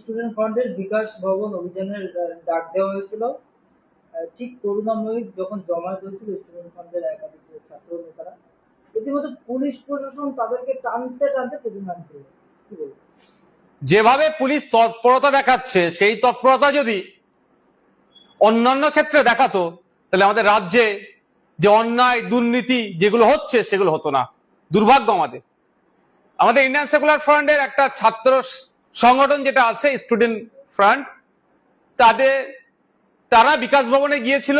Student ফান্ডের বিকাশ ভবন অভিযানের ডাক দেওয়া হয়েছিল। ঠিক করুণাময়ী যখন জমায়েত হয়েছিল স্টুডেন্ট ফান্ডের একাধিক ছাত্র নেতারা, ইতিমধ্যে পুলিশ প্রশাসন তাদেরকে টানতে টানতে পেছনে যেভাবে পুলিশ তৎপরতা দেখাচ্ছে, সেই তৎপরতা যদি অন্যান্য ক্ষেত্রে দেখাতো, তাহলে আমাদের রাজ্যে যে অন্যায়, দুর্নীতি যেগুলো হচ্ছে, সেগুলো হতো না। দুর্ভাগ্য আমাদের। আমাদের ইন্ডিয়ান সেকুলার ফ্রন্টের একটা ছাত্র সংগঠন যেটা আছে স্টুডেন্ট ফ্রন্ট তাদের, তারা বিকাশ ভবনে গিয়েছিল।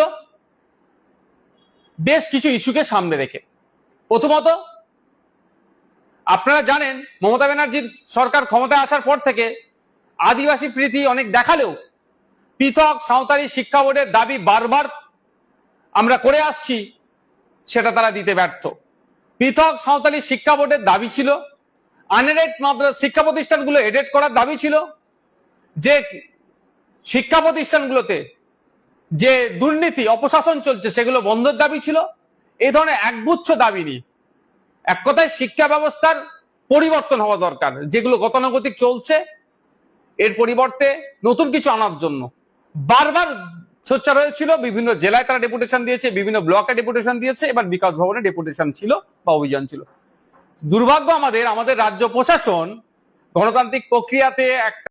বেশ কিছু ইস্যুকে সামনে রেখে। প্রথমত, আপনারা জানেন, মমতা ব্যানার্জির সরকার ক্ষমতায় আসার পর থেকে আদিবাসী প্রীতি অনেক দেখালেও পৃথক সাঁওতালি শিক্ষা বোর্ডের দাবি বারবার আমরা করে আসছি, সেটা তারা দিতে ব্যর্থ। পৃথক সাঁওতালি শিক্ষা বোর্ডের দাবি ছিল আনএডেড মাদ্রাসা শিক্ষা প্রতিষ্ঠানগুলো এডেড করার দাবি ছিল যে শিক্ষা প্রতিষ্ঠানগুলোতে যে দুর্নীতি, অপশাসন চলছে, সেগুলো বন্ধের দাবি ছিল। এই ধরনের একগুচ্ছ দাবি নিয়ে এক কথায় শিক্ষা ব্যবস্থার পরিবর্তন হওয়া দরকার, যেগুলো গতানুগতিক চলছে। এর পরিবর্তে নতুন কিছু আনার জন্য। বারবার সোচ্চার হয়েছিল বিভিন্ন জেলায় তারা ডেপুটেশন দিয়েছে, বিভিন্ন ব্লকে ডেপুটেশন দিয়েছে, এবার বিকাশ ভবনে ডেপুটেশন ছিল বা অভিযান ছিল। দুর্ভাগ্য আমাদের আমাদের রাজ্য প্রশাসন গণতান্ত্রিক প্রক্রিয়াতে একটা